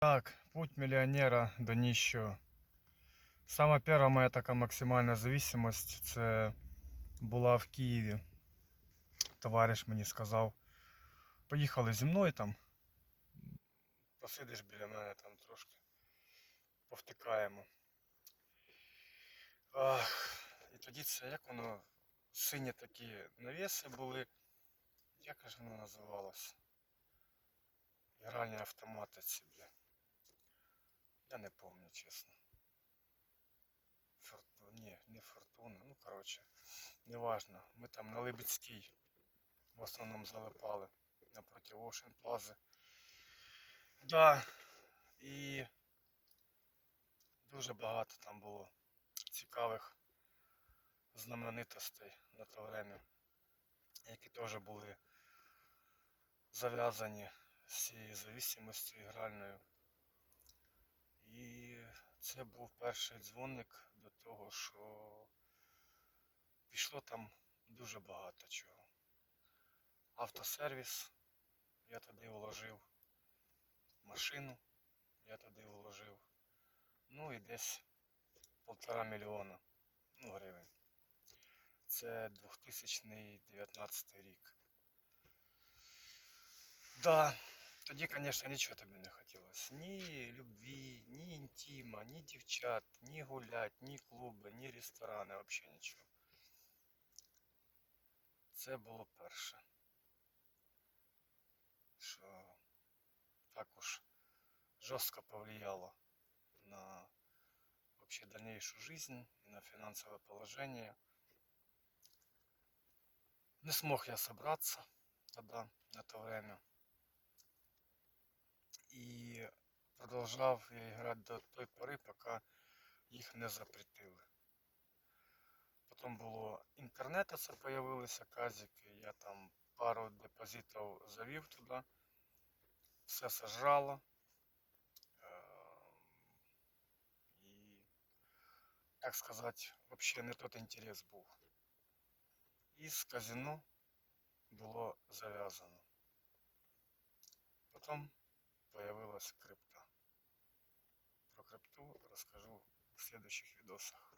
Так, путь миллионера до нищего. Сама перша моя така максимальна зависимость це була в Києві. Товариш мені сказав, поїхали зі мною там. Посидиш біля мене там трошки. Повтикаємо. Ах, і тоді це як воно сині такі навіси були. Як ж воно називалось? Гральні автомати ці, бля. Я не помню, чесно. Форту... Ні, не фортуна, ну коротше, неважно. Ми там на Либідській в основному залипали напроти Ocean Plaza. Да, і дуже багато там було цікавих знаменитостей на то время, які теж були зав'язані з цією зависимостю ігральною. І це був перший дзвоник до того, що пішло там дуже багато чого. Автосервіс я туди вложив, машину я туди вложив. Ну і десь полтора мільйона ну, гривень. Це 2019 рік. Да, тоді, звісно, нічого тобі не хотілося. Ні любві, ні інтима, ні дівчат, ні гулять, ні клуби, ні ресторани, взагалі нічого. Це було перше. Що також жорстко повлияло на вообще дальнейшую жизнь и на финансовое положение. Не смог я собраться тогда, на то время. І продовжав я грати до той пори, поки їх не запретили. Потім було інтернет, це появилися казики, я там пару депозитів завів туди, все сожрало. Ем, І, так сказати, взагалі не тот інтерес був. І з казино було зав'язано. Потім появилась крипта. Про крипту расскажу в следующих видосах.